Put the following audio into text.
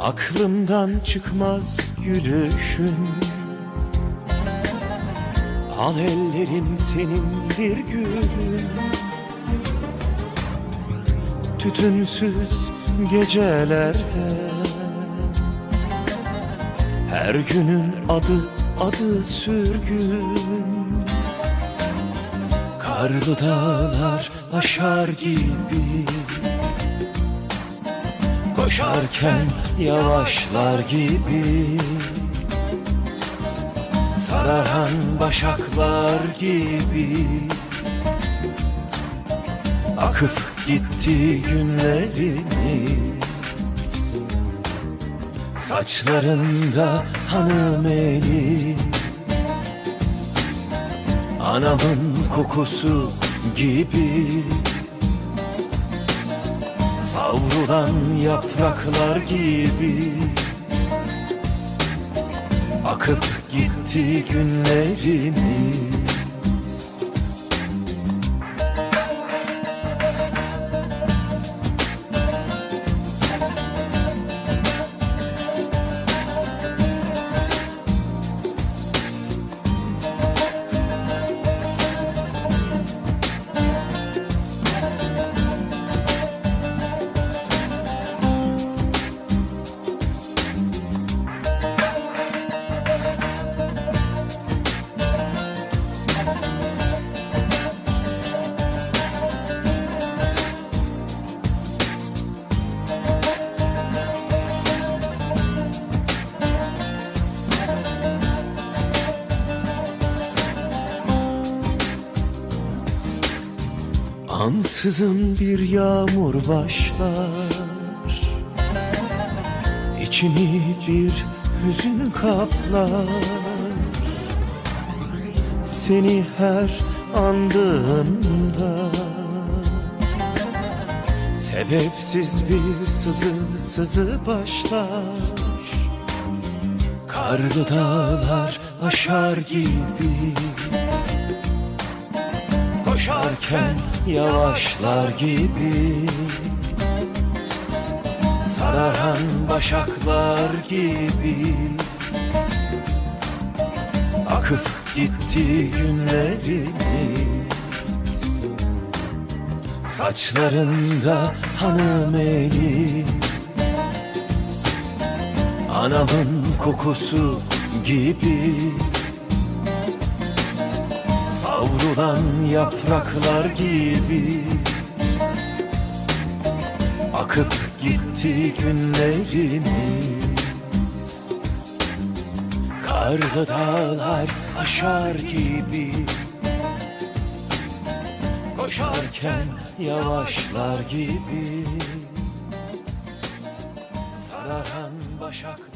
Aklımdan çıkmaz gülüşün. Al ellerim senin bir gülün Tütünsüz gecelerde. Her günün adı adı sürgün. Karlı dağlar aşar gibi Koşarken yavaşlar gibi Sararan başaklar gibi Akıp gitti günlerimiz Saçlarında hanım eli Anamın kokusu gibi Savrulan yapraklar gibi Akıp gitti günlerimiz Ansızın bir yağmur başlar. İçimi bir hüzün kaplar. Seni her andığımda. Sebepsiz bir sızı sızı başlar. Karlı dağlar aşar gibi Koşarken yavaşlar gibi. Sararan başaklar gibi. Akıp gitti günlerimiz. Saçlarında hanım eli. Anamın kokusu gibi Savrulan yapraklar gibi. Akıp gitti günlerimiz. Karlı dağlar aşar gibi. Koşarken yavaşlar gibi. Sararan gibi